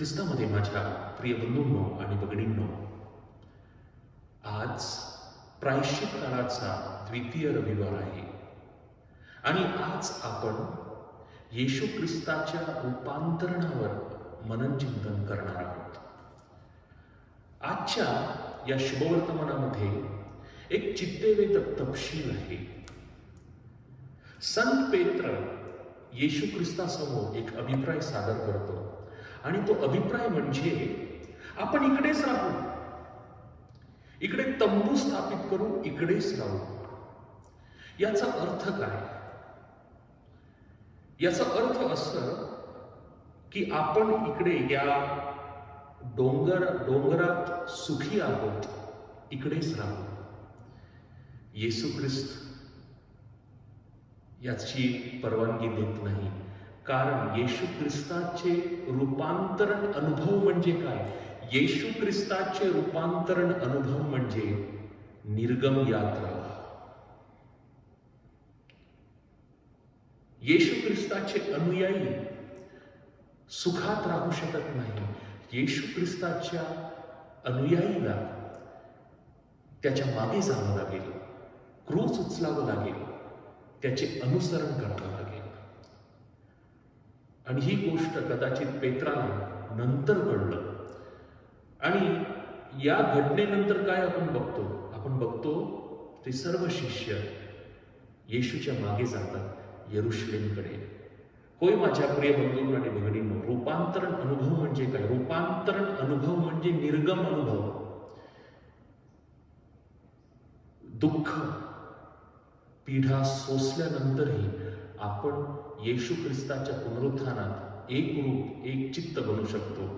ख्रिस्तामध्ये माझ्या प्रिय बंधूंनो आणि भगिनींनो आज प्रायश्चित काळाचा द्वितीय रविवार आहे. आणि आज आपण येशू ख्रिस्ताच्या रूपांतरणावर मनन चिंतन करणार आहोत. आजच्या या शुभवर्तमानामध्ये एक चित्तेवेद तपशील आहे. संत पेत्र येशू ख्रिस्तासमोर एक अभिप्राय सादर करतो. आणि तो अभिप्राय म्हणजे आपण इकडेच राहू. इकडे तंबू स्थापित करू इकडेच राहू. याचा अर्थ काय? याचा अर्थ असं की आपण इकडे या डोंगर डोंगरात सुखी आहोत इकडेच राहू. येसू ख्रिस्त याची परवानगी देत नाही. कारण येशू ख्रिस्ताचे रूपांतरण अनुभव म्हणजे काय? येशू ख्रिस्ताचे रूपांतरण अनुभव म्हणजे निर्गम यात्रा. येशू ख्रिस्ताचे अनुयायी सुखात राहू शकत नाही. येशू ख्रिस्ताच्या अनुयायीला त्याच्यामागे जावं लागेल. क्रूस उचलावं लागेल. त्याचे अनुसरण करावं लागेल. आणि ही गोष्ट कदाचित पेत्राला नंतर कळलं. आणि या घटनेनंतर काय आपण बघतो? आपण बघतो ते सर्व शिष्य येशूच्या मागे जातात यरुश्लेमकडे. होय माझ्या प्रिय बंधू आणि भगिनींनो रूपांतरण अनुभव म्हणजे काय? रूपांतरण अनुभव म्हणजे निर्गम अनुभव. दुःख पीढा सोसल्यानंतरही आपण येशू ख्रिस्ताच्या पुनरुत्थानात एक रूप एक चित्त बनू शकतो.